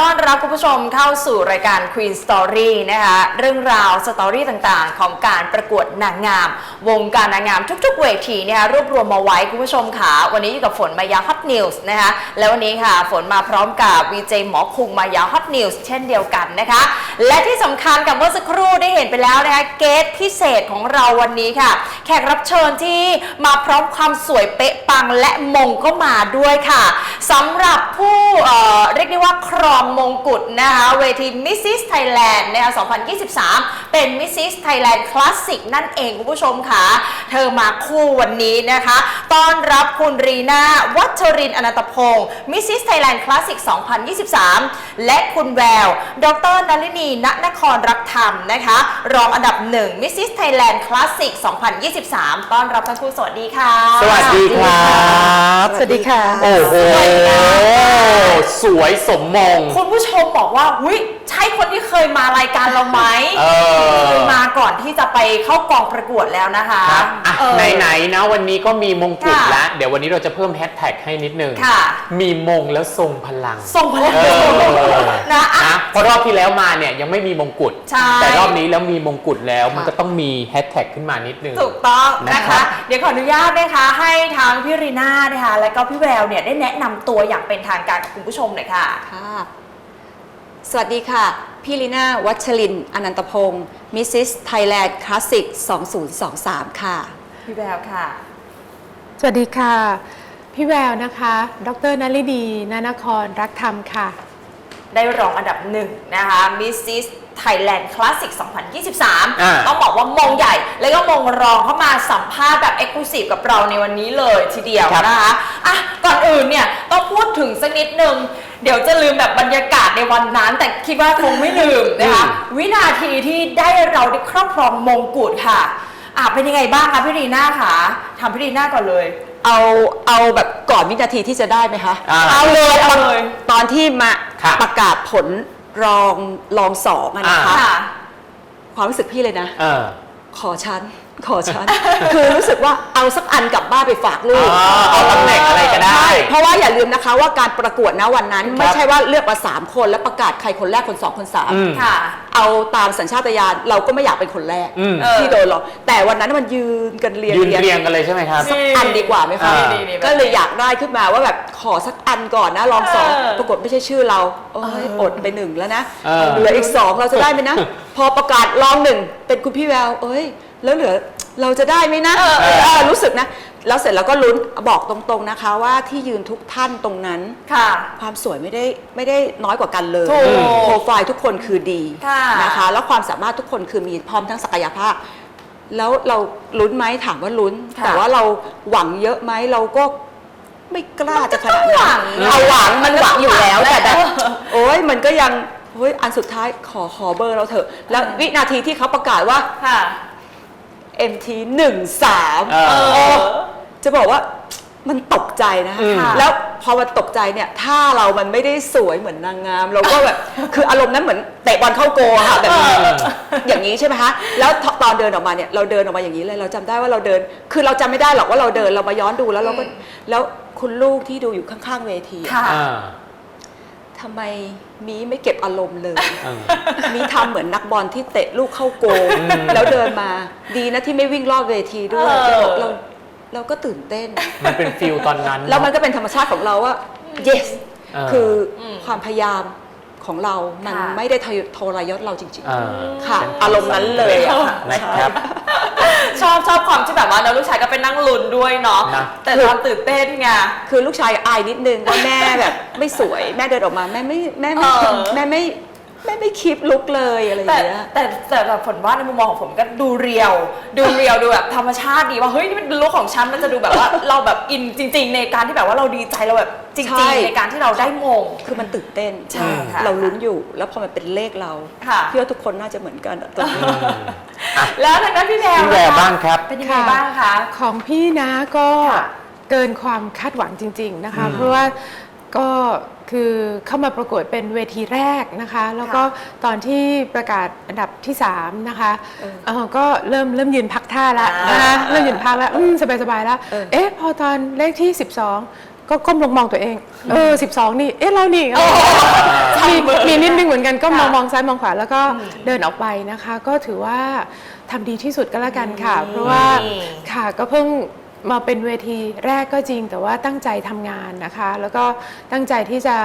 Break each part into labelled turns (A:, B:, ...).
A: ต้อนรับคุณผู้ชมเข้าสู่รายการ Queen Story นะคะ เรื่องราวสตอรี่ต่างๆ ของการประกวดนางงาม วงการนางงามทุกๆ เวทีนะคะรวบรวมมาไว้คุณผู้ชมค่ะ วันนี้อยู่กับฝนมายาฮอตนิวส์นะคะ แล้ววันนี้ค่ะ ฝนมาพร้อมกับวีเจหมอคุงมายาฮอตนิวส์เช่นเดียวกันนะคะ และที่สำคัญกับเมื่อสักครู่ได้เห็นไปแล้วนะคะ เกสพิเศษของเราวันนี้ค่ะ แขกรับเชิญที่มาพร้อมความสวยเป๊ะปังและมงก็มาด้วยค่ะสำหรับผู้เเรียกได้ว่าครองมงกุฎนะคะเวที Mrs. Thailand นะคะ2023 เป็น Mrs. Thailand Classic นั่นเองคุณผู้ชมค่ะ เธอมาคู่วันนี้นะคะ ต้อนรับคุณรีนาวัชรินทร์อนันตพงศ์ Mrs. Thailand Classic 2023 และคุณแวว ดรนลินีณนครรักธรรมนะคะ รองอันดับหนึ่ง Mrs. Thailand Classic 2023 ต้อนรับทั้งคู่สวัสดีค่ะ
B: สวัสดีครับ
C: สวัสดีค่ะ
B: โอ้โห สวยสมมง
A: คุณผู้ชมบอกว่าวิใช่คนที่เคยมารายการเราไหม
B: เออ
A: เคยมาก่อนที่จะไปเข้ากองประกวดแล้วนะคะ
B: ครับอะ
A: เออ
B: ไหนๆนะวันนี้ก็มีมงกุฎ
A: ค่ะ
B: แล้ว เดี๋ยววันนี้เราจะเพิ่มแฮชแท็กให้นิดนึง
A: ค่ะ
B: มีมงแล้วทรงพลัง
A: ส่งพลัง
B: เออ
A: นะอะ
B: นะเพราะรอบที่แล้วมาเนี่ยยังไม่มีมงกุฎ
A: ใช่
B: แต่รอบนี้แล้วมีมงกุฎแล้วมันก็ต้องมีแฮชแท็กขึ้นมานิดนึง
A: ถูกต้องนะ
B: นะครั
A: คะ
B: บ
A: เดี๋ยวขออนุญาตนะคะ ให้ทางพี่รีน่านะคะ และก็พี่แววเนี่ยได้แนะนำตัวอย่างเป็นทางการกับคุณผู้ชมหน่อยค่ะ
C: ค่ะ สวัสดีค่ะ พี่ลีน่าวัชรินทร์อนันตพงศ์มิสซิสไทยแลนด์คลาสสิก 2023 ค่ะ
A: พี่แววค่ะ
D: สวัสดีค่ะ พี่แววนะคะ ดรนลินีนานครรักธรรมค่ะ
A: ได้รองอันดับหนึ่งนะคะ Mrs. Thailand Classic 2023
B: อ่า
A: ต้องบอกว่ามงใหญ่ แล้วก็มงรองเข้ามาสัมภาษณ์แบบ e x c l u s i v e กับเราในวันนี้เลยทีเดียว
B: ครับ
A: นะคะอะก่อนอื่นเนี่ยต้องพูดถึงสักนิดนึงเดี๋ยวจะลืมแบบบรรยากาศในวันนั้น แต่คิดว่าคงไม่ลืมนะคะวินาทีที่ได้เราได้ครอบครองมงกุฎค่ะอะเป็นยังไงบ้างคะพี่รีน่าคะทำพี่รีน่าก่อนเลย
C: เอาเอาแบบก่อนวินาทีที่จะได้ไหมคะ
B: อ่า
A: เอาเลยเอาเลย
C: ตอนที่มา
B: ครับ
C: ประกาศผล รองรองสองอะนะคะ
A: ค่ะ
C: ความรู้สึกพี่เลยนะ
B: เออ
C: ขอฉัน ขอฉัน คือรู้สึกว่าเอาสักอันกลับบ้านไปฝากลูก
B: อ๋อเอาตำแหน่งอะไรก็ได้
C: ใช่เพราะว่าอย่าลืมนะคะว่าการประกวดนะวันนั้น
B: ครับ
C: ไม่ใช่ว่าเลือกมาสามคนแล้วประกาศใครคนแรกคนสองคนสาม
B: อืม
A: ค่ะ
C: เอาตามสัญชาตญาณเราก็ไม่อยากเป็นคนแรก
B: อืม
A: เออ
C: ที่โดนหรอกแต่วันนั้นมันยืนกันเรียง
B: ยืนเรียงกันเลยใช่ไหมครับ
A: นี่
C: อันดีกว่าไหมคะ
B: อ่า
A: นี่ๆๆ
C: ก็เลยอยากได้ขึ้นมาว่าแบบขอสักอันก่อนนะลองสอง
A: เออ
C: ปรากฏไม่ใช่ชื่อเราโอ้ย
A: เออ
C: อดไปหนึ่งแล้วนะ
B: เออ
C: เหลืออีกสองเราจะได้ไหมนะ พอประกาศลองหนึ่งเป็นคุณพี่แววเอ้ย แล้วเหลือเราจะได้ไหมนะ
A: เออ
C: เออรู้สึกนะ แล้วเสร็จแล้วก็ลุ้นบอกตรงๆนะคะว่าที่ยืนทุกท่านตรงนั้น
A: ค่ะ
C: ความสวยไม่ได้ไม่ได้น้อยกว่ากันเลย
A: ถูก
C: โปรไฟล์ทุกคนคือดี
A: ค่ะ
C: นะคะ แล้วความสามารถทุกคนคือมีพร้อมทั้งศักยภาพ แล้วเราลุ้นไหมถามว่าลุ้น
A: ค่ะ
C: แต่ว่าเราหวังเยอะไหมเราก็ไม่กล้าจะขนาด
A: มันก็ต้องหวั
C: นั้น
A: ง
C: เอาหวังมันหวังอยู่แล้ว
A: มันก็
C: แต่
A: ต้องหวัง
C: แบบโอ้ยมันก็ยังเฮ้ยอันสุดท้ายขอขอเบอร์เราเถอะ แล้ววินาทีที่เขาประกาศว่า
A: ค่ะ
C: MT 1 3
B: เออ
C: โอ้จะบอกว่ามันตกใจนะ
B: อืม
C: แล้วพอมันตกใจเนี่ยถ้าเรามันไม่ได้สวยเหมือนนางงาม เราก็แบบ คืออารมณ์นั้นเหมือนเตะบอลเข้าโกอะค่ะแบบอย่างนี้ใช่ไหมคะแล้วตอนเดินออกมาเนี่ยเราเดินออกมาอย่างนี้เลยเราจำได้ว่าเราเดิน คือเราจำไม่ได้หรอกว่าเราเดินเรามาย้อนดูแล้วเราก็
A: อืม
C: แล้วคุณลูกที่ดูอยู่ข้างๆเวทีอะ
A: ค่ะ
B: อ่า
C: ทำไมมีไม่เก็บอารมณ์เลย
B: เออ
C: มีทำเหมือนนักบอลที่เตะลูกเข้าโก
B: อืม
C: แล้วเดินมาดีนะที่ไม่วิ่งรอบเวทีด้วย
A: เออ
C: เราเราก็ตื่นเต้น
B: มันเป็นฟิลตอนนั้น
C: แล้วมันก็เป็นธรรมชาติของเราว่า yes
B: เออ
C: คืออ
A: ม
C: ความพยายามของเรา มัน
A: ค่ะ
C: ไม่ได้ทรยศเราจริง
B: เออ
C: ๆ ค่ะ อารมณ์นั้นเลยอะค่ะ
B: นะครับ
A: ชอบชอบความที่แบบว่าน้องลูกชายก็ไปนั่งลุ้นด้วยเนาะ
B: นะ
A: แต่ตอนตื่นเต้นไง
C: คือลูกชายอายนิดนึงว่าแม่แบบ ไม่สวยแม่เดินออกมาแม่ไม่แม่ไม่
A: เออ
C: แม่ไม่ แม่ไม่คลิปลุกเลยอะไรอ
A: แต่
C: ย่างเงี้ย
A: แต่แต่แบบผลว่าในมุมมองของผมก็ดูเรียว ดูเรียวดูแบบธรรมชาติดีว่าเฮ้ยนี่มันลุคของฉันมันจะดูแบบว่า เราแบบอินจริง ๆ ในการที่แบบว่าเราดีใจเราแบบจ
C: ใช่
A: ริงๆ ในการที่เราได้มง
C: คือมันตื่นเต้น
A: ใช่ค่ะ
C: เราลุ้นอยู่ แล้วพอมันเป็นเลขเรา
A: ค่ะ
C: พี่ว่าทุกคนน่าจะเหมือนกันอะตรงนี้
A: แล้วทางด้านพี่แวว
B: พี่แวว
A: นะคะ
B: บ้างครับ
A: เป็นยังไงบ้างคะ
D: ของพี่นะก็
A: ค่ะ
D: เกินความคาดหวังจริง ๆนะคะ
B: อืม
D: เพราะว่าก็ คือเข้ามาประกวดเป็นเวทีแรกนะคะ แล้วก็ตอนที่ประกาศอันดับที่3นะคะ
C: เออ
D: เอ่อก็เริ่มเริ่มยืนพักท่าแล้ว
A: อ่าน
D: นะคะเริ่มยืนพักแล้วอืมสบายๆแล้ว
C: เออ
D: เอ๊ะพอตอนเลขที่ 12ก็ก้มลงมองตัวเอง เออ12นี่ เอ๊ะเรานี่มีมีนิดนึงเหมือนกันก็มอง
A: ค่ะ
D: มองซ้ายมองขวาแล้วก็เดินออกไปนะคะ ก็ถือว่าทำดีที่สุดก็แล้วกันค่ะ เพราะว่าค่ะก็เพิ่ง มาเป็นเวทีแรกก็จริง แต่ว่าตั้งใจทำงานนะคะ แล้วก็ตั้งใจที่จะ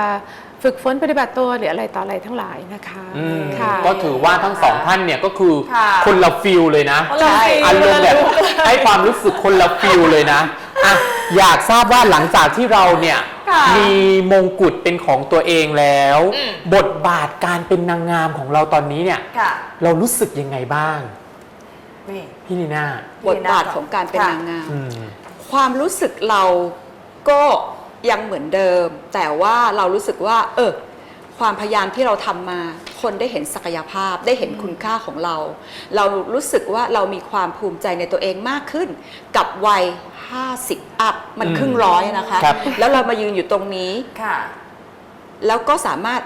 D: ฝึกฝนปฏิบัติตัวหรืออะไรต่ออะไรทั้งหลายนะคะ
B: อืม
D: ค่ะ
B: ก็ถือว่าทั้งสองท่านเนี่ยก็คือ
A: ค่ะ
B: คนละฟิลเลยนะ
A: ใช่
B: อารมณ์แบบให้ความรู้สึกคนละฟิลเลยนะอะอยากทราบว่าหลังจากที่เราเนี่ย
A: ค่ะ
B: มีมงกุฎเป็นของตัวเองแล้ว
A: อืม
B: บทบาทการเป็นนางงามของเราตอนนี้เนี่ย
A: ค่ะ
B: เรารู้สึกยังไงบ้าง
A: นี่
B: พี่นีน่า
C: บทบาทของการเป็น
A: ค่ะ
C: นางงาม
B: อืม
C: ความรู้สึกเราก็ยังเหมือนเดิม แต่ว่าเรารู้สึกว่า เออ ความพยายามที่เราทำมา คนได้เห็นศักยภาพได้เห็นคุณค่าของเรา เรารู้สึกว่าเรามีความภูมิใจในตัวเองมากขึ้น กับวัย 50 อัพมัน
B: อืม
C: ครึ่งร้อยนะคะ
B: ครับ
C: แล้วเรามายืนอยู่ตรงนี้
A: ค่ะ
C: แล้วก็สามารถ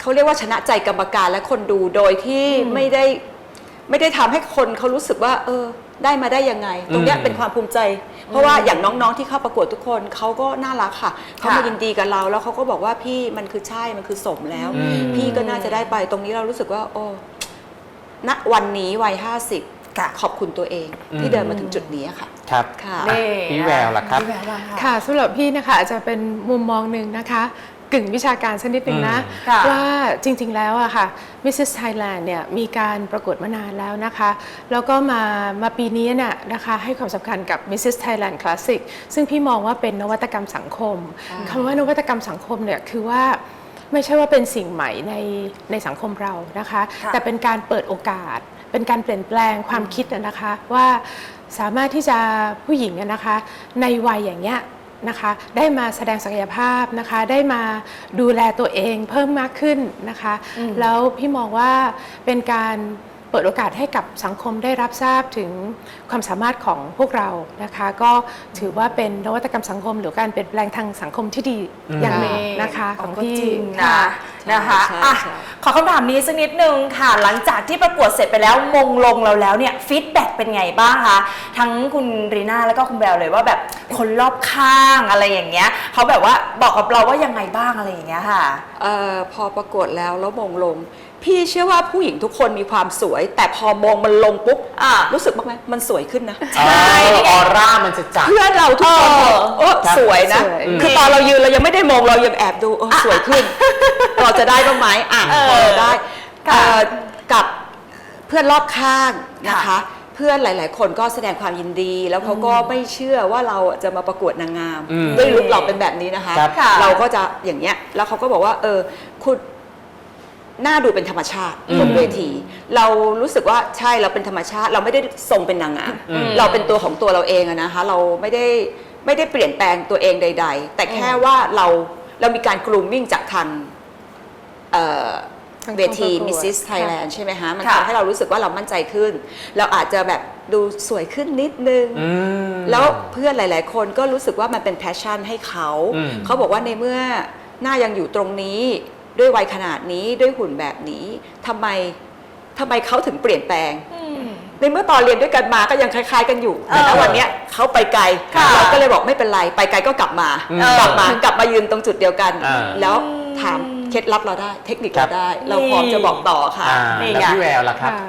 C: เขาเรียกว่าชนะใจกรรมการและคนดูโดยที่ไม่ได้ ไม่ได้ทำให้คนเขารู้สึกว่า เออ ได้มาได้ยังไง ตรงเนี้ย
B: อืม
C: เป็นความภูมิใจ เพราะว่าอย่างน้องๆที่เข้าประกวดทุกคนเขาก็น่ารักค่ะเขามายินดีกับเรา แล้วเขาก็บอกว่าพี่มันคือใช่มันคือสมแล้ว
B: อืม
C: พี่ก็น่าจะได้ไปตรงนี้เรารู้สึกว่า โอ้ณวันนี้วัยห้าสิบ
A: ค่ะ
C: ขอบคุณตัวเอง
B: อืม
C: ที่เดินมาถึงจุดนี้ค่ะ
B: ครับ
C: ค่ะ
A: นี่
B: พี่แววล่ะครับ
A: พี่แววล่ะค่ะ
D: ค่ะสำหรับพี่นะคะอาจจะเป็นมุมมองหนึ่งนะคะ กึ่งวิชาการสักนิดหนึ่งนะ
B: อืม
A: ค่ะ
D: ว่าจริงๆแล้วอะค่ะ Mrs. Thailand เนี่ยมีการประกวดมานานแล้วนะคะ แล้วก็มามาปีนี้เนี่ยนะคะให้ความสำคัญกับ Mrs. Thailand Classic ซึ่งพี่มองว่าเป็นนวัตกรรมสังคมคำว่านวัตกรรมสังคมเนี่ยคือว่าไม่ใช่ว่าเป็นสิ่งใหม่ในในสังคมเรานะคะ
A: ค่ะ
D: แต่เป็นการเปิดโอกาส เป็นการเปลี่ยนแปลงความคิดอะนะคะว่าสามารถที่จะผู้หญิงอะนะคะ ในวัยอย่างเงี้ย นะคะได้มาแสดงศักยภาพนะคะได้มาดูแลตัวเองเพิ่มมากขึ้นนะคะแล้วพี่มองว่าเป็นการเปิดโอกาสให้กับสังคมได้รับทราบถึงความสามารถของพวกเรานะคะ ก็ถือว่าเป็นนวัตกรรมสังคม หรือการเปลี่ยนแปลงทางสังคมที่ดีอย่างหนึ่งนะคะของ
A: ก็
D: พี่
A: จริง
D: ค่ะ
A: นะ นะคะ
C: ใช่
A: อะ
C: ใช่
A: ขอคำถามนี้สักนิดนึงค่ะ หลังจากที่ประกวดเสร็จไปแล้วมงลงเราแล้วเนี่ยฟีดแบ็กเป็นไงบ้างคะทั้งคุณรีน่าแล้วก็คุณแบลเลยว่าแบบคนรอบข้างอะไรอย่างเงี้ยเขาแบบว่าบอกกับเราว่ายังไงบ้างอะไรอย่างเงี้ยค่ะ
C: เออพอประกวดแล้วแล้วมงลง พี่เชื่อว่าผู้หญิงทุกคนมีความสวย แต่พอมองมันลงปุ๊บ
A: อะ
C: รู้สึกบ้างไหมมันสวยขึ้นนะ
B: ใช่ ออร่ามันจะจัด
C: เพื่อนเราทุกคน
A: เออ
C: โอ้
B: ครับ
C: สวยนะ
D: สวย
C: คือตอนเรายืนเรายังไม่ได้มองเรายังแอบดูเออสวยขึ้น เราจะได้บ้างไหมอะ
A: เออ
C: พอเราได้
A: ค่ะ
C: เอ่อกับเพื่อนรอบข้างนะคะ
A: ค่ะ
C: เพื่อนหลาย ๆ คนก็แสดงความยินดี แล้วเขาก็ไม่เชื่อว่าเราจะมาประกวดนางงาม
B: อืม
C: ด้วยลุคเราเป็นแบบนี้นะคะ
B: ครับ
A: ค่ะ
C: เราก็จะอย่างเงี้ยแล้วเขาก็บอกว่า เออคุณหน้าดูเป็นธรรมชาติ
B: อืม
C: บนเวที เรารู้สึกว่าใช่เราเป็นธรรมชาติ เราไม่ได้ทรงเป็นนางงาม
B: อืม
C: เราเป็นตัวของตัวเราเองอะนะคะ เราไม่ได้ไม่ได้เปลี่ยนแปลงตัวเองใด ๆ แต่แค่ว่าเราเรามีการกรูมมิ่งจากทาง เอ่อ
D: ทาง
C: เวที
D: กองประกวด
C: Mrs. Thailand ใช่ไหมคะมัน
A: ค่ะ
C: ทำให้เรารู้สึกว่าเรามั่นใจขึ้น เราอาจจะแบบดูสวยขึ้นนิดนึง
B: อืม
C: แล้วเพื่อนหลาย ๆ คนก็รู้สึกว่ามันเป็นแพชชั่นให้เขา
B: อืม
C: เขาบอกว่าในเมื่อหน้ายังอยู่ตรงนี้ด้วยวัยขนาดนี้ด้วยหุ่นแบบนี้ทำไมทำไมเขาถึงเปลี่ยนแปลงในเมื่อตอนเรียนด้วยกันมาก็ยังคล้าย ๆ กันอยู่แต่ณวันเนี้ยเขาไปไกล
A: ค่ะ
C: เราก็เลยบอกไม่เป็นไร ไปไกลก็กลับมา
B: อืม
C: กลับมากลับมายืนตรงจุดเดียวกัน
B: อ่า
C: แล้วถาม เคล็ดลับเราได้ เทคนิค
B: ครั
C: เรา
B: บ
C: ได้ เราพร้อมจะบอกต่อค่ะ
B: อ่า
A: นี่
B: แล้ว
A: ไง
B: พี่แววล่ะครับ
D: ค่ะ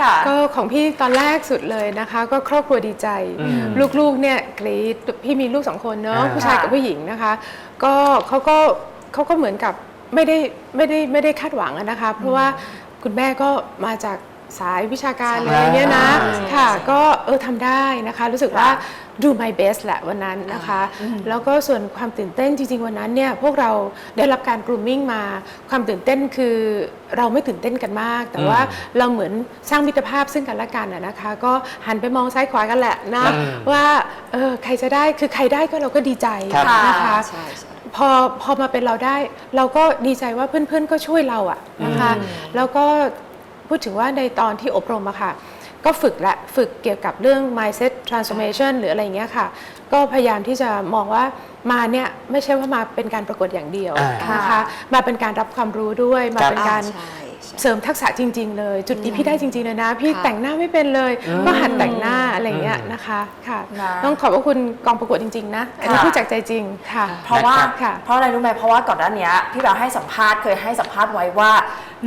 A: ค่ะ
D: ก็ของพี่ตอนแรกสุดเลยนะคะ ก็ครอบครัวดีใจ
B: อืม
D: ลูกๆเนี่ยกรีดพี่มีลูกสองคนเนาะ
B: อ่า
D: ผู้ชายกับผู้หญิงนะคะ ก็เขาก็เขาก็เหมือนกับไม่ได้ไม่ได้ไม่ได้คาดหวังอะนะคะ เพราะว่าคุณแม่ก็มาจาก สายวิชาการ
C: ใช่
D: อะไรอย่างเงี้ยนะ
B: อ่า
D: ค่ะ ก็เออทำได้นะคะ รู้สึกว่า
A: ค่ะ
D: do my best แหละวันนั้นนะคะ แล้วก็ส่วนความตื่นเต้นจริง ๆ วันนั้นเนี่ยพวกเราได้รับการ grooming มาความตื่นเต้นคือเราไม่ตื่นเต้นกันมาก แต่ว่าเราเหมือนสร้างมิตรภาพซึ่งกันและกันอะนะคะ ก็หันไปมองซ้ายขวากันแหละนะ
B: อืม
D: ว่าเออใครจะได้คือใครได้ก็เราก็ดีใจ
B: ครับ
D: นะคะ
C: ใช่ใช่
D: พอพอมาเป็นเราได้ เราก็ดีใจว่าเพื่อนๆก็ช่วยเราอะนะคะแล้วก็ พูดถึงว่าในตอนที่อบรมอะค่ะ ก็ฝึกละฝึกเกี่ยวกับเรื่อง mindset transformation หรืออะไรอย่างเงี้ยค่ะ ก็พยายามที่จะมองว่ามาเนี่ยไม่ใช่ว่ามาเป็นการประกวดอย่างเดียว
B: อ่าน
D: นะคะมาเป็นการรับความรู้ด้วยมาเป็นการ
C: ใช่ใช่
D: เสริมทักษะจริง ๆ เลย จุดนี้พี่ได้จริง ๆ เลยนะ พี่แต่งหน้าไม่เป็นเลย ก็หัดแต่งหน้าอะไรอย่างเงี้ยนะคะค่ะ
A: นะ
D: ต้องขอบพระคุณกองประกวดจริง ๆ นะอันนี้
A: ค่ะ
D: พูดจากใจจริงค่ะ
A: เพราะว่า
D: ค่ะ
A: เพราะอะไรรู้ไหมเพราะว่าก่อนหน้านี้พี่แบวให้สัมภาษณ์เคยให้สัมภาษณ์ไว้ว่า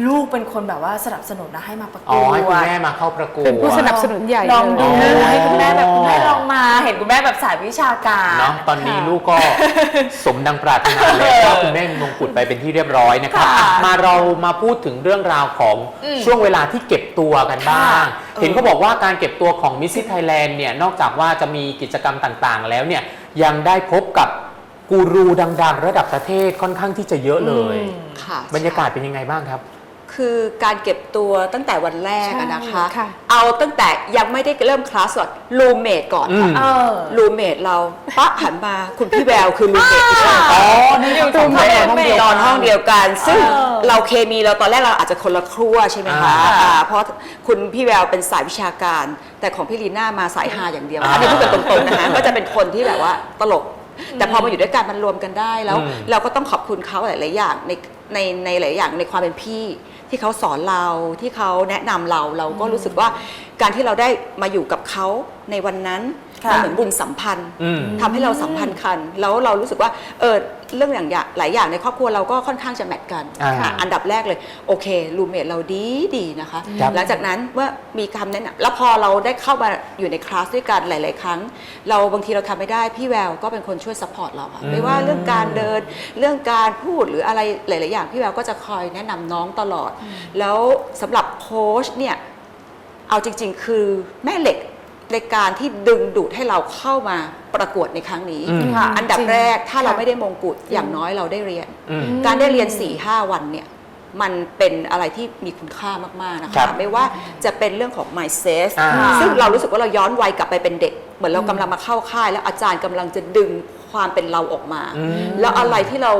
A: ลูกเป็นคนแบบว่าสนับสนุนนะให้มาประก
B: อ๋อ
A: วด
B: ให้คุณแม่มาเข้าประกวด
D: เป็นผู้สนับสนุนใหญ่
A: ลองดู
D: เลย
A: ให้คุณแม่แบบคุณแม่ลองมา เห็นคุณแม่แบบสายวิชาการ
B: เนาะตอนนี้ลูกก็สมดังปรารถนาแล้วว่าคุณแม่มีมงกุฎไปเป็นที่เรียบร้อยนะครับ
A: ค่ะ
B: อะมาเรามาพูดถึงเรื่องราวของ
A: อืม
B: ช่วงเวลาที่เก็บตัวกันบ้าง
A: ค่ะ
B: เห็นเขาบอกว่าการเก็บตัวของมิสซิไทยแลนด์เนี่ยนอกจากว่าจะมีกิจกรรมต่างๆ แล้วเนี่ยยังได้พบกับกูรูดัง ๆ ระดับประเทศค่อนข้างที่จะเยอะเลย
C: ค่ะ
B: บรรยากาศเป็นยังไงบ้างครับ
C: คือการเก็บตัวตั้งแต่วันแรกอะนะคะ
D: ใช่ค่ะ
C: เอาตั้งแต่ยังไม่ได้เริ่มคลาสก่อนรูเมทก่อน
B: อืม
A: เออ
C: รูเมทเราปะหันมาคุณพี่แววคือรูเมทอีกคน
B: อ๋อ นี่ยังสองคนนอนห้องเดียว
C: นอนห้องเดียวกัน ซึ่ง
A: เออ
C: เราเคมีเราตอนแรกเราอาจจะคนละครัวใช่ไหมคะ
B: อ่า
C: อ่าเพราะคุณพี่แววเป็นสายวิชาการ แต่ของพี่ลีน่ามาสายฮาอย่างเดียว
B: อ่า
C: อันนี้พูดกันตรงๆนะคะก็จะเป็นคนที่แบบว่าตลก แต่พอมาอยู่ด้วยกันมันรวมกันได้แล้ว
B: อืม
C: เราก็ต้องขอบคุณเขาหลายๆอย่างในในในหลายอย่างในความเป็นพี่ ที่เขาสอนเราที่เขาแนะนำเราเราก็รู้สึกว่าการที่เราได้มาอยู่กับเขาในวันนั้น
A: ค่ะ
C: มันเหมือนบุญสัมพันธ์
B: อืม
C: ทำให้เราสัมพันธ์กัน แล้วเรารู้สึกว่าเออเรื่องอย่างหลายอย่างในครอบครัวเราก็ค่อนข้างจะแมทกัน
B: อ่า
C: ค่ะอันดับแรกเลยโอเครูเมทเราดีดีนะคะ
B: ครับ
C: หลังจากนั้นเมื่อมีคำแนะนำแล้วพอเราได้เข้ามาอยู่ในคลาสด้วยกันหลาย ๆ ครั้ง เราบางทีเราทำไม่ได้พี่แววก็เป็นคนช่วยซัพพอร์ตเราค่ะ
B: อืม
C: ไม่ว่าเรื่องการเดินเรื่องการพูดหรืออะไรหลาย ๆ อย่างพี่แววก็จะคอยแนะนำน้องตลอด แล้วสำหรับโค้ชเนี่ย เอาจริง ๆ คือแม่เหล็ก ในการที่ดึงดูดให้เราเข้ามาประกวดในครั้งนี้
B: อืม
A: ค่ะ
C: อันดับ
D: จริง
C: แรกถ้าเรา
D: ค่ะ
C: ไม่ได้มงกุฎอย่างน้อยเราได้เรียน
B: อืม
C: การได้เรียน 4 5วันเนี่ยมันเป็นอะไรที่มีคุณค่ามาก ๆ นะ
B: ครั
C: คะ
B: บ
C: ไม่ว่าจะเป็นเรื่องของ mindset
B: อ่า
C: ซึ่งเรารู้สึกว่าเราย้อนวัยกลับไปเป็นเด็ก เหมือนเรากำลังมาเข้าค่าย แล้วอาจารย์กำลังจะดึงความเป็นเราออกมา
B: อืม
C: แล้วอะไรที่เรา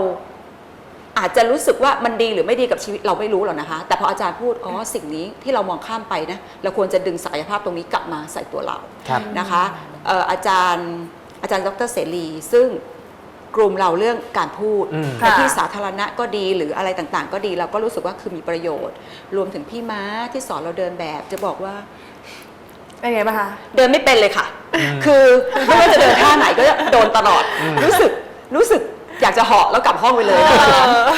C: อาจจะรู้สึกว่ามันดีหรือไม่ดีกับชีวิตเราไม่รู้หรอกนะคะ แต่พออาจารย์พูดอ๋อสิ่งนี้ที่เรามองข้ามไปนะเราควรจะดึงศักยภาพตรงนี้กลับมาใส่ตัวเรา
B: ครับ
C: นะคะเอ่ออาจารย์อาจารย์ดรเสรี ซึ่งกลุ่มเราเรื่องการพูด
B: อืม
C: ใน
A: ค่ะ
C: ที่สาธารณะก็ดีหรืออะไรต่างๆ ก็ดีเราก็รู้สึกว่าคือมีประโยชน์ รวมถึงพี่ม้าที่สอนเราเดินแบบ จะบอกว่า
A: เป็นไงบ้างคะ
C: เดินไม่เป็นเลยค่ะคือไม่ว่าจะเดินท่าไหนก็โดนตลอด รู้สึกรู้สึก อยากจะเหาะแล้วกลับห้องไปเลย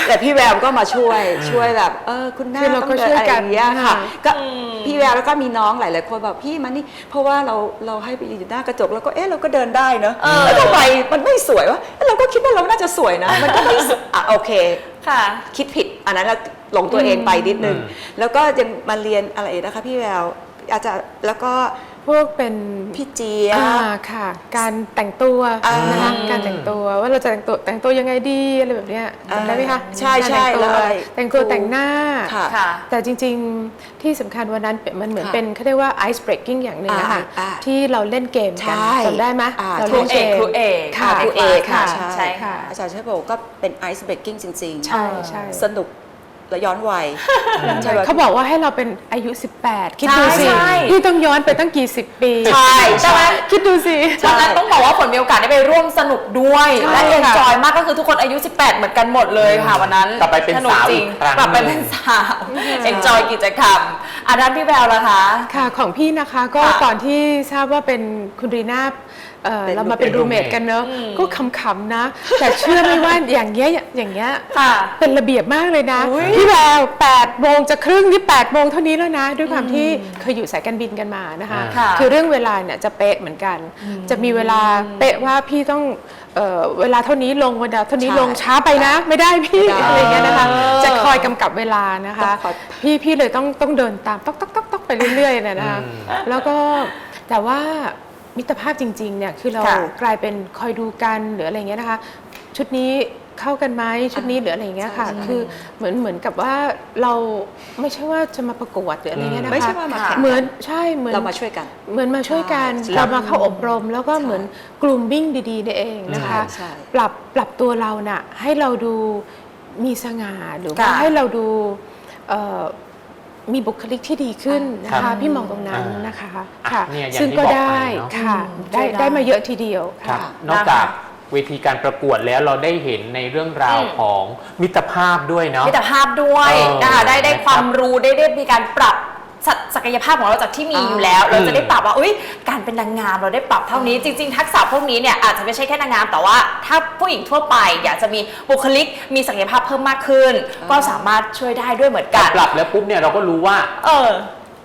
C: แต่พี่แววก็มาช่วยช่วยแบบเออคุณหน้า
D: คือเรา
C: ต้อง
D: ก็
C: เดิน
D: ช่วย
C: อะไร
D: กั
C: อนย่างเงี้ยค่ะ
D: ค่ะ
C: ก็พี่แววแล้วก็มีน้องหลายๆคนแบบพี่มานี่เพราะว่าเราเราให้ไปยืนอยู่หน้ากระจกแล้วก็เอ๊ะเราก็เดินได้เนอะแล้วทำไมมันไม่สวยวะเอ๊ะเราก็คิดว่าเราน่าจะสวยนะ มันก็ไม่สวยอะโอเค
A: ค่ะ
C: คิดผิดอันนั้นเราหลงตัวเองไปนิดนึง
B: อืม
C: แล้วก็ยังมาเรียนอะไรอีกนะคะพี่แววอาจารย์แล้วก็
D: พวกเป็น
C: พี่เจี๊ย
D: อ่า
C: บ
D: ค่ะ การแต่งตัว
C: อ่าน
D: นะคะการแต่งตัวว่า เราจะแต่งตัวแต่งตัวยังไงดีอะไรแบบเนี้ย
C: อ่า
D: จำได้ไหมคะ
C: ใช่
D: การ
C: ใช่
D: แต่งตัว
C: แล้วอะไร
D: แต่งตัว
C: ถูก
D: แต่งหน้า
C: ค่ะ
A: ค่ะ
D: แต่จริงๆที่สำคัญวันนั้นเป็นมันเหมือน
C: ค่ะ
D: เป็นเขาเรียกว่า ice breaking อย่างหนึ่งนะคะ
C: อ่าอ่า
D: ที่เราเล่นเกมกัน
C: ใช่
D: จำได้ไหม
C: อ่า
D: เรา
A: ครู
D: เล่น
A: เอ
D: เก
A: ก
D: ม
A: ครูเอก
D: ค่ะ
C: ครูเอกค่ะ
D: ค่ะ
A: ใช่ค่ะ
C: อาจารย์เชฟบอกก็เป็นไอซ์เบรกกิ้งจริง
D: ใช่ใช่
C: สนุกและ ย้อนวัย
D: ใช่เขาบอกว่าให้เราเป็นอายุ 18 คิดดูสิ
A: ใช่
D: พี่ต้องย้อนไปตั้งกี่สิบปี
C: ใช่ใช่
D: คิดดูสิ
A: ตอนนั้นต้องบอกว่าฝนมีโอกาสได้ไปร่วมสนุกด้วย
D: ใช่
A: และเอน
D: ค่ะ
A: จอยมากก็คือทุกคนอายุ 18 เหมือนกันหมดเลยค่ะวันนั้น
B: กลับไปเป็น
A: สนุก
B: สาว
A: จริ
B: อี
A: ง
B: กครั้ง
A: กลับไปเป็นสาวเอนจอยกิจกรรมอันนั้นพี่แววล่ะคะ
D: ค่ะของพี่นะคะก็
A: ค่ะ
D: ตอนที่ทราบว่าเป็นคุณรีน่า เอ่อ
C: เป็น
D: เรามาเป็น
B: เป็น
D: รูเมท
B: roommate
D: กันเนอะ
A: อืม
D: ก็ขำๆนะ แต่เชื่อไหมว่าอย่างเงี้ยอย่างเงี้ย
A: ค่ะ
D: เป็นระเบียบมากเลยนะ
A: อุ๊ย
D: พี่แวว8โมงจะครึ่งนี่8โมงเท่านี้แล้วนะ ด้วยความที่เคยอยู่สายการบินกันมานะคะ
A: ค่ะ
D: คือเรื่องเวลาเนี่ยจะเป๊ะเหมือนกัน จะมีเวลาเป๊ะว่าพี่ต้องเอ่อเวลาเท่านี้ลงเวลาเท่านี้
C: ใช่
D: ลงช้าไปนะ ไม่ได้พี่
C: ได้
D: อะไรอย่างเงี้ยนะคะจะคอยกำกับเวลานะคะ
C: ต้องคอย
D: พี่พี่เลยต้องต้องเดินตามต๊อกต๊อกต๊อกต๊อกไปเรื่อยๆเนยนะคะ
B: อืม
D: แล้วก็แต่ว่า มิตรภาพจริงๆเนี่ยคือเรา
A: ค่ะ
D: กลายเป็นคอยดูกันหรืออะไรอย่างเงี้ยนะคะ ชุดนี้เข้ากันไหมชุดนี้หรืออะไรอย่างเงี้ยค่ะ
C: ใช่ใช่
D: คือเหมือนเหมือนกับว่าเราไม่ใช่ว่าจะมาประกวดหรืออะไรเงี้ยนะคะ
C: ไม่ใช่ว่ามาแข่ง
D: เหมือนใช่เหมือน
C: เรามาช่วยกัน
D: เหมือนมาช่วยกัน
C: ใช่
D: เรามาเข้าอบรม แล้วก็เหมือนกลุ่มวิ่งดีๆนี่เองนะคะ
C: ใช่ใช่
D: ปรับปรับตัวเราน่ะให้เราดูมีสง่าหรือว่า
A: ค่ะ
D: ให้เราดูเอ่อ มีบุคลิกที่ดีขึ้นนะ
B: ครั
D: คะ
B: บ
D: พี่มองตรงนั้น
B: อ่าน
D: นะคะ
B: อะ
D: ค่ะ
B: เนี่ยอย่าง
D: ซึ่ง
B: ที่
D: ก็
B: บอกไป
D: ได้
B: เนอะ
D: ค่ะ
A: อืม
D: ได้
A: ช่วยได้
D: ได้มาเยอะทีเดียว
B: ครับ
D: ค่ะ
B: นอกจากเวทีการประกวดแล้วเราได้เห็นในเรื่องราว
A: อืม
B: ของมิตรภาพด้วยเนาะ
A: มิตรภาพด้วย
B: เออ
A: นะคะได้ได้
B: นะครับ
A: ความรู้ได้ได้มีการปรับ ศักศักยภาพของเราจากที่มีอยู่แล้ว เราจะได้ปรับว่าอุ้ยการเป็นนางงามเราได้ปรับเท่านี้จริง ๆ ทักษะพวกนี้เนี่ยอาจจะไม่ใช่แค่นางงามแต่ว่า ถ้าผู้หญิงทั่วไปอยากจะมีบุคลิกมีศักยภาพเพิ่มมากขึ้น ก็สามารถช่วยได้ด้วยเหมือนกัน
B: ปรับแล้วปุ๊บเนี่ยเราก็รู้ว่า
A: เออ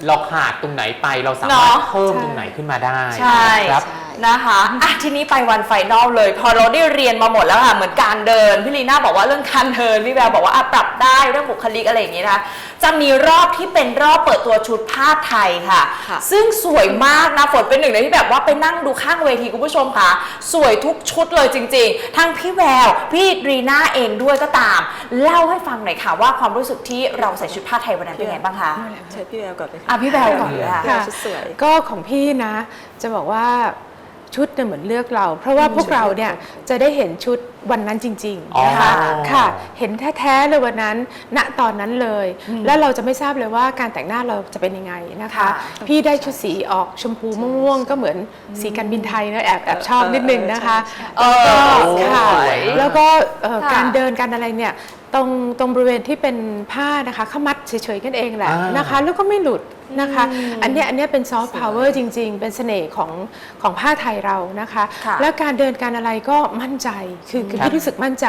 B: เราขาดตรงไหนไปเราสามารถ
A: เนาะ
B: เพิ่ม
D: ใช่
B: ตรงไหนขึ้นมาได้
A: ใช่
B: ครับ
C: ใช่
A: นะคะอะทีนี้ไปวันไฟนอลเลย พอเราได้เรียนมาหมดแล้วค่ะเหมือนการเดินพี่ลีน่าบอกว่าเรื่องการเดินพี่แววบอกว่าอะปรับได้เรื่องบุคลิกอะไรอย่างนี้นะคะจะมีรอบที่เป็นรอบเปิดตัวชุดผ้าไทยค่ะ
C: ค่ะ
A: ซึ่งสวยมากนะฝนเป็นหนึ่งในที่แบบว่าไปนั่งดูข้างเวทีคุณผู้ชมค่ะ สวยทุกชุดเลยจริง ๆ ทั้งพี่แววพี่รีน่าเองด้วยก็ตาม เล่าให้ฟังหน่อยค่ะว่าความรู้สึกที่เราใส่ชุดผ้าไทยวันนั้นเป็นไงบ้างคะ
C: ใช่พี่แววก่อนเลย
A: อะพี่แววก่อนเลยค่ะ
C: พี่แววชุดสวย
D: ก็ของพี่นะจะบอกว่า ชุดเนี่ยเหมือนเลือกเรา เพราะว่าพวกเราเนี่ยจะได้เห็นชุดวันนั้นจริงๆนะคะ
B: อ๋อ
D: ค่ะ เห็นแท้ๆเลยวันนั้น ณตอนนั้นเลย แล้วเราจะไม่ทราบเลยว่าการแต่งหน้าเราจะเป็นยังไงนะคะ
A: ค่ะ
D: พี่ได้ชุดสีออกชมพูม่วงๆก็เหมือนสีการบินไทยนะแอบแอบชอบนิดนึงนะคะ
A: เออ
D: แล้วก็
A: สวย
D: ค่ะแล้วก็เอ่อ
A: ค่ะ
D: การเดินการอะไรเนี่ยตรงตรงบริเวณที่เป็นผ้านะคะเขามัดเฉยๆกันเองแหละ
B: อ่าน
D: นะคะ แล้วก็ไม่หลุดนะคะ อันเนี้ยอันเนี้ยเป็นซอฟต์พาวเวอร์จริง ๆ เป็นเสน่ห์ของของผ้าไทยเรานะคะ
A: ค่ะ
D: แล้วการเดินการอะไรก็มั่นใจคือคือ
B: ครับ
D: พี่รู้สึกมั่นใจ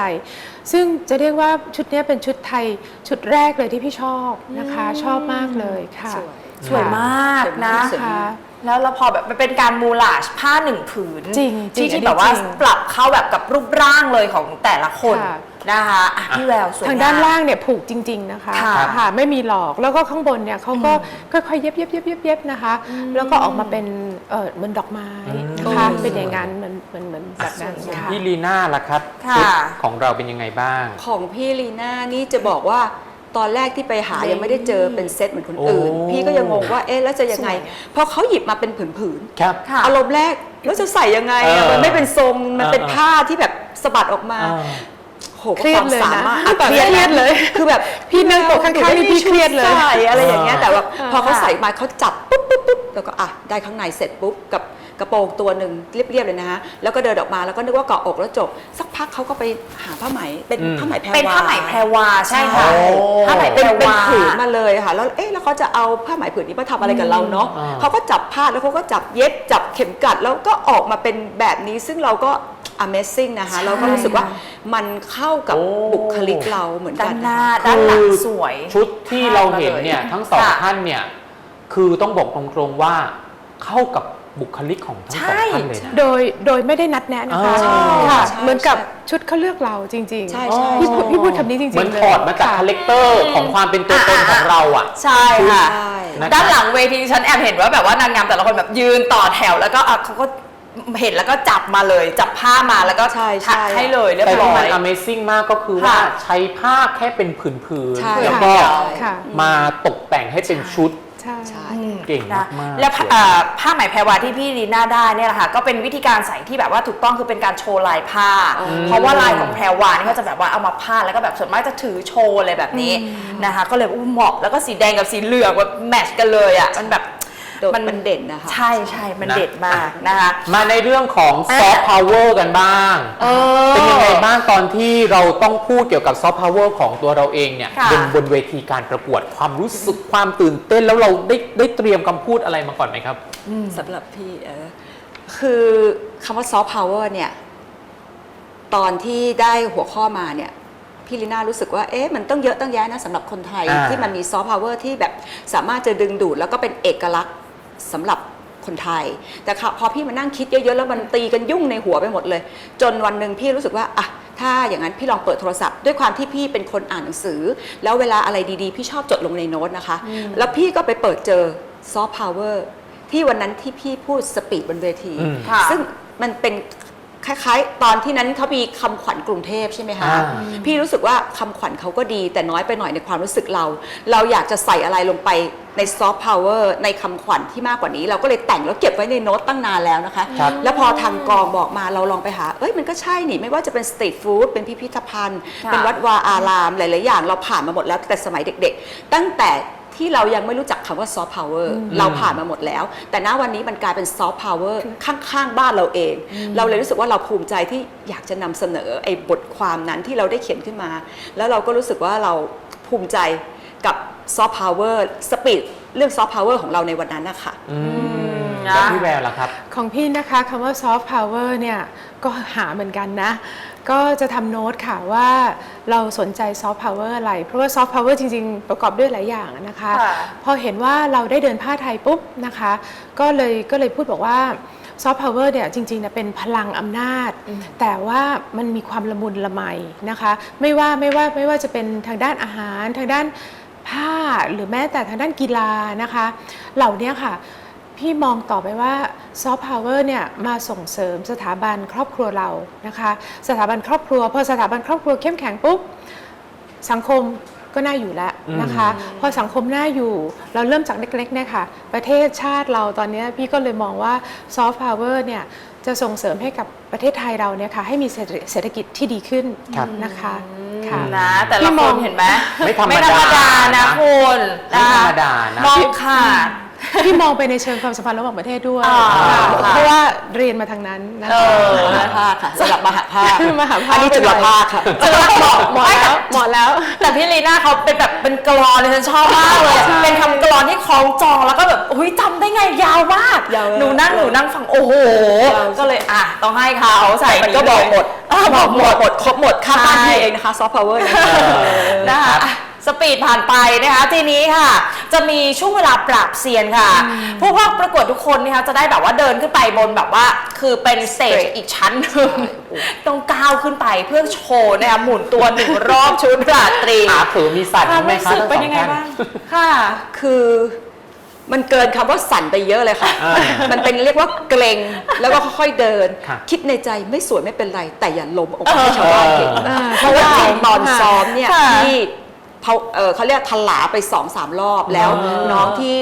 D: ซึ่งจะเรียกว่าชุดเนี้ยเป็นชุดไทยชุดแรกเลยที่พี่ชอบนะคะ ชอบมากเลยค่ะ
C: สวย
A: สวยมาก
C: สวย
A: นะ
C: มากสวย
D: ค่ะ
A: แล้วแล้วพอแบบมันเป็นการมูลาจผ้าหนึ่งผืน
D: จริงจริ
A: ที่
D: ง
A: ที่
D: อันนี้
A: แบบว่า
D: จริง
A: ปรับเข้าแบบกับรูปร่างเลยของแต่ละคน
D: ค่ะ
A: นะคะอะพี่แววสวย
D: ทางด้านล่างเนี่ยผูกจริง ๆนะคะ
A: ค่ะ
D: ค่ะไม่มีหลอกแล้วก็ข้างบนเนี่ยเขาก็ค่อยๆเย็บเย็บเย็บเย็บเย็บนะคะ แล้วก็ออกมาเป็น เออเหมือนดอกไม้นะคะ
A: อืม
D: เป็นอย่างนั้นเหมือนเหมือนเหมือนแบบนั้นค่ะ
B: พี่ลีน่าล่ะครับ
A: ค่ะ
B: ชุดของเราเป็นยังไงบ้าง
C: ของพี่ลีน่านี่จะบอกว่าตอนแรกที่ไปหายังไม่ได้เจอเป็นเซตเหมือนคนอื่น
B: โอ้
C: พี่ก็ยังงงว่าเอ๊ะแล้วจะยังไง
D: สวยอะ
C: เพราะเขาหยิบมาเป็นผืน
B: ครับ
A: ค่ะ
C: ๆอารมณ์แรกแล้วจะใส่ยังไงอะ
B: เออ
C: มันไม่เป็นทรงมันเป็น
B: เออ
C: ผ้าที่แบบสะบัดออกมา
B: อ่า
C: โห
D: เครียดเลยนะ
C: ความสามารถ
D: อะเครียด
C: เครียด
D: เลย
C: คือแบบ
D: พี่นั่งโต๊ะข้างๆนี่พี่เครียดเลย
C: ใส่อะไรอย่างเงี้ยแต่ว่า
D: อ่า
C: พอเขาใส่มาเขาจับปุ๊บปุ๊บปุ๊บ แล้วก็อะได้ข้างในเสร็จปุ๊บกับกระโปรงตัวหนึ่งเรียบๆเลยนะฮะแล้วก็เดินออกมาแล้วก็นึกว่าเกาะอกแล้วจบ สักพักเขาก็ไปหาผ้าไหมเป็น
B: อืม
C: ผ้าไหมแพรวา
A: เป็นผ้าไหมแพรวาใช่ค่ะ
C: ใช่
A: ผ้าไหมแพ
C: เป็
A: ร
C: นเป็น
A: วา
C: ผืนมาเลยค่ะแล้วเอ๊ะแล้วเขาจะเอาผ้าไหมผืนนี้มาทำอะไรกับเราเนาะ
B: อ่า
C: เขาก็จับผ้าแล้วเขาก็จับเย็บจับเข็มกลัด แล้วก็ออกมาเป็นแบบนี้ซึ่งเราก็ amazing นะคะ เราก็รู้สึกว่ามันเข้ากับ
B: โอ้
C: บุคลิกเราเหมือน
A: ด้า
C: กัน
A: น
C: นะ
A: หน้า
C: คะ
A: ด้านหลังสวย
B: ชุดที่เราเห็นเนี่ย
A: ค่ะ
B: ทั้งสอง
A: ค่ะ
B: ท่านเนี่ย คือต้องบอกตรงๆว่าเข้ากับบุคลิกของทั้งสอง
A: ใช่
B: ท่านเลยนะ
D: โดยโดยไม่ได้นัดแนะนะคะ
B: อ๋อ
D: ค่ะ
C: ใช่
D: เหมือนกับ
C: ใช่
D: ชุดเขาเลือกเราจริงๆ
C: ใช่ใช่
D: พี่พูดพี่พูดคำนี้จริงๆ
B: เหมือน
D: เลย
B: ถอดมาจาก
D: ค่ะ
B: คาแรคเตอร์ของความเป็นตัวตนของเราอะ
A: ใช่ค่ะ
C: ใช่
B: นะครับ
A: ด้านหลังเวทีฉันแอบเห็นว่าแบบว่านางงามแต่ละคนแบบยืนต่อแถวแล้วก็อะเขาก็เห็นแล้วก็จับมาเลย จับผ้ามาแล้วก็
C: ใช่ใช่
A: ถักให้เลยเรียบ
B: แต่
A: ร้
B: ที่
A: อ
B: มั
A: ย
B: น Amazing มากก็คือว่า
A: ค่ะ
B: ใช้ผ้าแค่เป็นผืน
C: ใช่
B: ๆแล้วก็
D: ค่ะ
B: มาตกแต่งให้เป็นชุด
D: ใช่
C: ใช่
B: เก่ง
A: นะ
B: มากๆ
A: แล้ว
B: สวย
A: เอ่อผ้าไหมแพรวาที่พี่ลีน่าได้เนี่ยแหละค่ะก็เป็นวิธีการใส่ที่แบบว่าถูกต้องคือเป็นการโชว์ลายผ้า
C: อืม
A: เพราะว่าลายของแพรวานี่เขาจะแบบว่าเอามาผ้าดแล้วก็แบบส่วนมากจะถือโชว์อะไรแบบนี้นะคะ ก็เลยอู้เหมาะแล้วก็สีแดงกับสีเหลืองแบบแมทช์กันเลยอะมันแบบ
C: โดดมันเด่นนะคะ
A: ใช่ใช่มัน
B: นะ
A: เด็ดมากนะคะ
B: มาในเรื่องของซอฟต์พาวเวอร์กันบ้าง
A: เออ
B: เป็นยังไงบ้างตอนที่เราต้องพูดเกี่ยวกับซอฟต์พาวเวอร์ของตัวเราเองเนี่ย
A: ค่ะ
B: บนบนเวทีการประกวดความรู้สึกความตื่นเต้นแล้วเราได้ได้เตรียมคำพูดอะไรมาก่อนไหมครับ
C: สำหรับพี่เออคือคำว่าซอฟต์พาวเวอร์เนี่ย ตอนที่ได้หัวข้อมาเนี่ย พี่ลิน่ารู้สึกว่าเอ๊ะมันต้องเยอะต้องแยะนะสำหรับคนไทย
B: อ่า
C: ที่มันมีซอฟต์พาวเวอร์ที่แบบสามารถจะดึงดูดแล้วก็เป็นเอกลักษณ์ สำหรับคนไทย แต่ค่ะพอพี่มานั่งคิดเยอะๆแล้วมันตีกันยุ่งในหัวไปหมดเลย จนวันหนึ่งพี่รู้สึกว่าอะถ้าอย่างนั้นพี่ลองเปิดโทรศัพท์ด้วยความที่พี่เป็นคนอ่านหนังสือ แล้วเวลาอะไรดีๆ พี่ชอบจดลงในโน้ตนะคะ แล้วพี่ก็ไปเปิดเจอซอฟต์พาวเวอร์ที่วันนั้นที่พี่พูดสปีดบนเวที
B: อืม
A: ค่ะ
C: ซึ่งมันเป็น คล้ายๆ ตอนที่นั้นเขามีคำขวัญกรุงเทพใช่ไหมคะ
B: อ่า
C: พี่รู้สึกว่าคำขวัญเขาก็ดี แต่น้อยไปหน่อยในความรู้สึกเรา เราอยากจะใส่อะไรลงไปในซอฟต์พาวเวอร์ในคำขวัญที่มากกว่านี้ เราก็เลยแต่งแล้วเก็บไว้ในโน้ตตั้งนานแล้วนะคะ
B: ครับ
C: แล้วพอทางกองบอกมาเราลองไปหา เอ้ยมันก็ใช่นี่ ไม่ว่าจะเป็นสตรีทฟู้ดเป็นพิพิธภัณฑ์
A: ค่ะ
C: เป็นวัดวาอารามหลายๆอย่างเราผ่านมาหมดแล้วแต่สมัยเด็ก ๆ ตั้งแต่ ที่เรายังไม่รู้จักคำว่าซอฟต์พาวเวอร์เราผ่านมาหมดแล้ว แต่ณวันนี้มันกลายเป็นซอฟต์พาวเวอร์ข้างๆ บ้านเราเอง เราเลยรู้สึกว่าเราภูมิใจที่อยากจะนำเสนอไอ้บทความนั้นที่เราได้เขียนขึ้นมา แล้วเราก็รู้สึกว่าเราภูมิใจกับซอฟต์พาวเวอร์สปีดเรื่องซอฟต์พาวเวอร์ของเราในวันนั้นนะคะ
B: อืม
A: นะ
B: แล้วพี่แววล่ะครับ
D: ของพี่นะคะคำว่า soft power เนี่ย ก็หาเหมือนกันนะ ก็จะทำโน้ตค่ะว่าเราสนใจ soft power อะไร เพราะว่า soft power จริง ๆ ประกอบด้วยหลายอย่างนะคะ
A: ค่ะ
D: พอเห็นว่าเราได้เดินผ้าไทยปุ๊บนะคะ ก็เลยก็เลยพูดบอกว่า soft power เนี่ยจริงๆเนี่ยเป็นพลังอำนาจ แต่ว่ามันมีความละมุนละไมนะคะ ไม่ว่าไม่ว่าไม่ว่าจะเป็นทางด้านอาหาร ทางด้านผ้าหรือแม้แต่ทางด้านกีฬานะคะ เหล่านี้ค่ะ พี่มองต่อไปว่าซอฟต์พาวเวอร์เนี่ยมาส่งเสริมสถาบันครอบครัวเรานะคะ สถาบันครอบครัวพอสถาบันครอบครัวเข้มแข็งปุ๊บสังคมก็น่าอยู่แล้วนะคะ พอสังคมน่าอยู่เราเริ่มจากเล็กๆเนี่ยค่ะ ประเทศชาติเราตอนเนี้ยพี่ก็เลยมองว่าซอฟต์พาวเวอร์เนี่ยจะส่งเสริมให้กับประเทศไทยเราเนี่ยค่ะให้มีเศรษฐเศรษฐกิจที่ดีขึ้น
B: ครับ
D: นะคะค่ะ
A: นะแต่ละ
D: พี่
A: ค
D: มอง
A: นเห็นไหม
B: ไม่ธรรมดา
A: ไม่ธรรมดานะ
B: นะ
A: คุณ
B: ไม่ธรรมดานะ
A: มองขาด
D: พี่มองไปในเชิงความสัมพันธ์ระหว่างประเทศด้วย
A: อ่า
D: ค่ะ
A: ค่ะ
D: เพราะว่าเรียนมาทางนั้นนะ
A: เอ
D: คะ
A: อ
C: มหาภาคค่ะสำหรับมหาภาค
D: มหาภาค
C: อันนี้จุลภาคค่ะ
A: จะเหมาะ
D: เหมาะแล้ว เหมาะแล้ว
A: แต่พี่ลีน่าเขาเป็นแบบเป็นกรอนเลยฉันชอบมากเลยอะเป็นคำกรอนที่คล้องจองแล้วก็แบบอุ้ยจำได้ไงยาวมาก
C: ยาวมาก
A: หนูนั่งหนูนั่งฟังโอ้โห
C: ยาว
A: ก็เลยอะต้องให้เขาใส่
C: มันก็บอกหมด
A: อะบอกหมด
C: หมด ครบหมดค่าบ้าน
A: ใช่
C: พี่เองนะคะซอฟต์พาวเวอร์นะคะ
A: นะคะอะ สปีดผ่านไปนะคะทีนี้ค่ะ จะมีช่วงเวลาปราบเซียนค่ะ ผู้เข้าประกวดทุกคนนะคะจะได้แบบว่าเดินขึ้นไปบนแบบว่า คือเป็นสเตจ
C: Stage
A: อีกชั้นหนึ่งต้องก้าวขึ้นไปเพื่อโชว์นะคะหมุนตัวหนึ่งรอบชุดราตรี
B: ขาเผือมีสั่น
A: ความ
B: ไหม
A: รู้
B: คะ
A: สึก
B: ทั้ง
A: เป็น
B: สอ
A: ยัง
B: ง
A: ไง
B: ท่าน
A: บ้างค่ะ
C: คือมันเกินคำว่าสั่นไปเยอะเลยค่ะ
B: อ่า
C: มันเป็นเรียกว่าเกรงแล้วก็ค่อยๆเดิน
B: ค่ะ
C: คิดในใจไม่สวยไม่เป็นไร แต่อย่าล้มออกมาให้ชาวบ้านเห็น
D: เออ
C: เพราะว่าจริงตอน
D: ค่ะ
C: ซ้อมเนี่ย
A: ค่ะ
C: ที่ เขาเอ่อเขาเรียกทลาไปสองสามรอบแล้ว
B: อ๋อ
C: น้องที่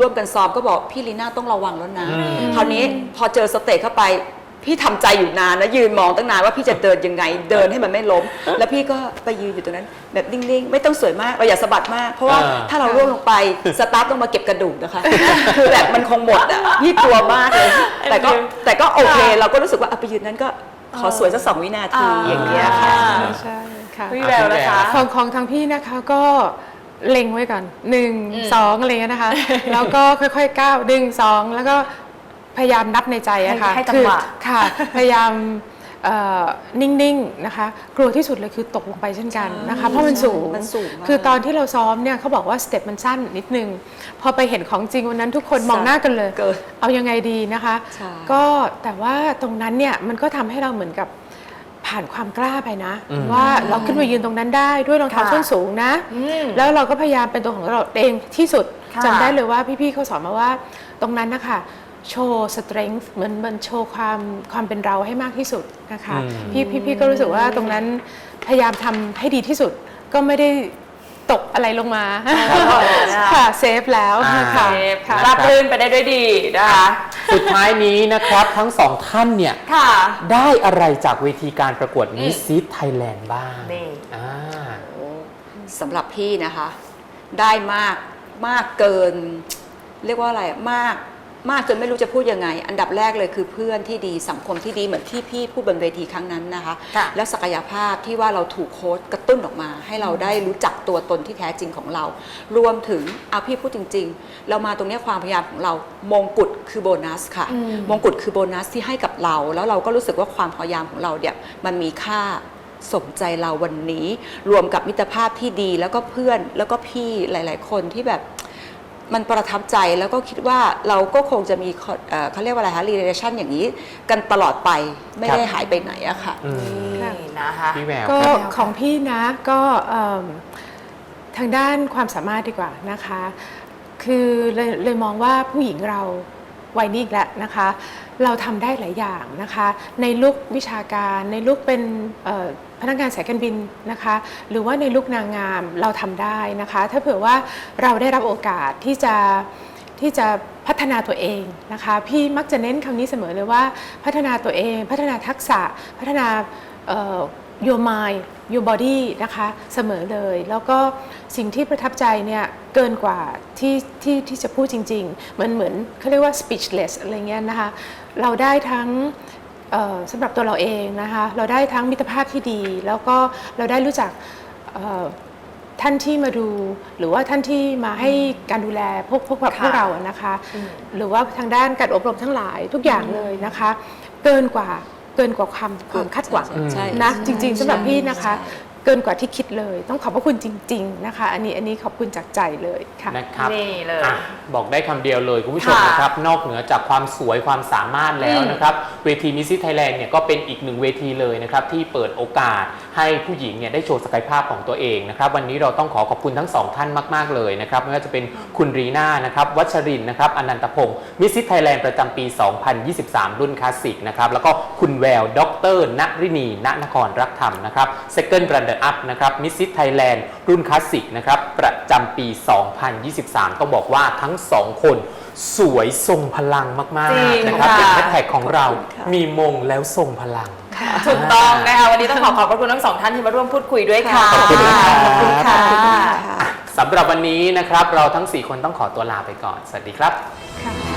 C: ร่วมกันซ้อมก็บอกพี่ลีน่าต้องระวังแล้วนะ
B: อืม
C: คราวนี้พอเจอสเตจเข้าไป พี่ทำใจอยู่นานนะยืนมองตั้งนานว่าพี่จะเดินยังไงเดินให้มันไม่ล้ม แล้วพี่ก็ไปยืนอยู่ตรงนั้น แบบนิ่งๆ ไม่ต้องสวยมากเราอย่าสะบัดมาก เพราะว่า
B: อ่า
C: ถ้าเราร่วงลงไปสตาร์ทต้องมาเก็บกระดูกนะคะ คือแบบมันคงหมดอะพี่กลัวมากเลยแต่ก็แต่ก็โอเค เราก็รู้สึกว่าเอาไปยืนนั้นก็ ขอสวยสักสองวินาที
A: อ่า
C: อย่างเงี้ยค่ะ
D: ใช่ค่ะ
A: พี่แววนะคะ
D: ของของทางพี่นะคะก็เล็งไว้ก่อนหนึ่ง
A: อืม
D: สองอะไรเงี้ยนะคะ แล้วก็ค่อยๆก้าวหนึ่งสองแล้วก็พยายามนับในใจอะค่ะ
A: ให้ให้จัง
D: คือ
A: หวะ
D: ค่ะ พยายามเอ่อ นิ่งๆนะคะ กลัวที่สุดเลยคือตกลงไปเช่นกันนะคะ เพราะมันสูง
C: มันสูงมาก
D: คือตอนที่เราซ้อมเนี่ยเขาบอกว่าสเต็ปมันสั้นนิดนึง พอไปเห็นของจริงวันนั้นทุกคนมองหน้ากันเลย
C: เกิน
D: เอายังไงดีนะคะ
C: ใช่
D: ก็แต่ว่าตรงนั้นเนี่ยมันก็ทำให้เราเหมือนกับผ่านความกล้าไปนะ
B: อืม
D: ว่าเราขึ้นไปยืนตรงนั้นได้ด้วยรองเท้า
A: ค่ะ
D: ส้นสูงนะ
A: อืม
D: แล้วเราก็พยายามเป็นตัวของเราเองที่สุด
A: ค่ะ
D: จำได้เลยว่าพี่ๆเขาสอนมาว่าตรงนั้นนะคะ โชว์สเตร n g t h เหมือนมันโชว์ความความเป็นเราให้มากที่สุดนะคะ
B: อืม
D: พี่พี่พี่ก็รู้สึกว่าตรงนั้นพยายามทำให้ดีที่สุดก็ไม่ได้ตกอะไรลงมาค่ะเซฟแล้ว
B: อ่า
D: ค่ะ
A: เซฟ
D: ค่ะ
A: ราบรื่นไปได้ด้วยดีนะคะ
B: สุดท้ายนี้นะครับทั้งสองท่านเนี่ย
A: ค่ะ
B: ได้อะไรจากเวทีการประกวดมิสซิสไทยแลนด์บ้าง
A: นี่
B: อ่า
C: สำหรับพี่นะคะ ได้มากมากเกิน เรียกว่าอะไรมาก มากจนไม่รู้จะพูดยังไง อันดับแรกเลยคือเพื่อนที่ดีสังคมที่ดีเหมือนที่พี่พูดบนเวทีครั้งนั้นนะคะ
A: ค่ะ
C: แล้วศักยภาพที่ว่าเราถูกโค้ชกระตุ้นออกมา ให้เราได้รู้จักตัวตนที่แท้จริงของเรา รวมถึงเอาพี่พูดจริง ๆ เรามาตรงเนี้ยความพยายามของเรามงกุฎคือโบนัสค่ะมงกุฎคือโบนัสที่ให้กับเรา แล้วเราก็รู้สึกว่าความพยายามของเราเนี่ยมันมีค่าสมใจเราวันนี้ รวมกับมิตรภาพที่ดีแล้วก็เพื่อนแล้วก็พี่หลาย ๆ คนที่แบบ มันประทับใจแล้วก็คิดว่าเราก็คงจะมีข้อเอ่อเขาเรียกว่าอะไรคะ relation อย่างนี้ กันตลอดไปไม่ได้
B: ครับ
C: หายไปไหนอะค่ะ
B: อืม
A: นี่นะคะ
B: พี่แวว
D: ก็
B: ครับ
D: ของพี่นะก็เอิ่มทางด้านความสามารถดีกว่านะคะ คือเลยเลยมองว่าผู้หญิงเราวัยนี้อีกแล้วนะคะ เราทำได้หลายอย่างนะคะ ในลุกวิชาการในลุกเป็นเอ่อ พนักงานสายการบินนะคะ หรือว่าในลุกนางงามเราทำได้นะคะ ถ้าเผื่อว่าเราได้รับโอกาสที่จะที่จะพัฒนาตัวเองนะคะ พี่มักจะเน้นคำนี้เสมอเลยว่าพัฒนาตัวเอง พัฒนาทักษะพัฒนาเอ่อ your mind your body นะคะเสมอเลย แล้วก็สิ่งที่ประทับใจเนี่ยเกินกว่าที่ที่ที่จะพูดจริงๆเหมือนเหมือนเขาเรียกว่า speechless อะไรเงี้ยนะคะ เราได้ทั้ง สำหรับตัวเราเองนะคะเราได้ทั้งมิตรภาพที่ดี แล้วก็เราได้รู้จักเอ่อท่านที่มาดู หรือว่าท่านที่มาให้การดูแลพวกพวกแบบ
A: ค่ะ
D: พวกเราอะนะคะ หรือว่าทางด้านการอบรมทั้งหลายทุกอย่างเลยนะคะ เกินกว่าเกินกว่าความความคาดหวัง
C: ใช่
D: นะจริงๆสำหรับพี่นะคะ
C: ใช่
D: เกินกว่าที่คิดเลย ต้องขอบพระคุณจริง ๆ นะคะ อันนี้อันนี้ขอบคุณจากใจเลยค่ะ
B: นะครับ
A: นี่เลย
B: อะบอกได้คำเดียวเลยคุณผู้ชม
A: ค่ะ
B: นะครับ นอกเหนือจากความสวยความสามารถแล้ว
A: อืม
B: นะครับ เวทีมิสซิไทยแลนด์เนี่ยก็เป็นอีกหนึ่งเวทีเลยนะครับ ที่เปิดโอกาสให้ผู้หญิงเนี่ยได้โชว์ศักยภาพของตัวเองนะครับ วันนี้เราต้องขอขอบคุณทั้งสองท่านมาก ๆ เลยนะครับไม่ว่าจะเป็นคุณรีน่านะครับ วัชรินทร์นะครับ อนันตพงศ์มิสซิไทยแลนด์ประจำปี 2023 รุ่นคลาสสิกนะครับ แล้วก็คุณแววดรณรินีณนครรักธรรมนะครับ Second Runner Up นะครับมิสซิไทยแลนด์รุ่นคลาสสิกนะครับประจำปี 2023 ต้องบอกว่าทั้งสองคนสวยทรงพลังมาก
A: จริง
B: ๆนะครับ
A: ค่ะ
B: เป็นแฮชแท็กของเรา
C: ขอบคุณค่ะ
B: มีมงแล้วทรงพลัง
A: ถูกต้องนะคะวันนี้ต้องขอขอบพระคุณทั้งสองท่านที่มาร่วมพูดคุยด้วยค่ะ
B: ขอบคุณครับ
A: ขอบคุณค่ะ
C: ค่ะ
B: สำหรับวันนี้นะครับเราทั้ง 4 คนต้องขอตัวลาไปก่อน สวัสดีครับ
D: ค่ะ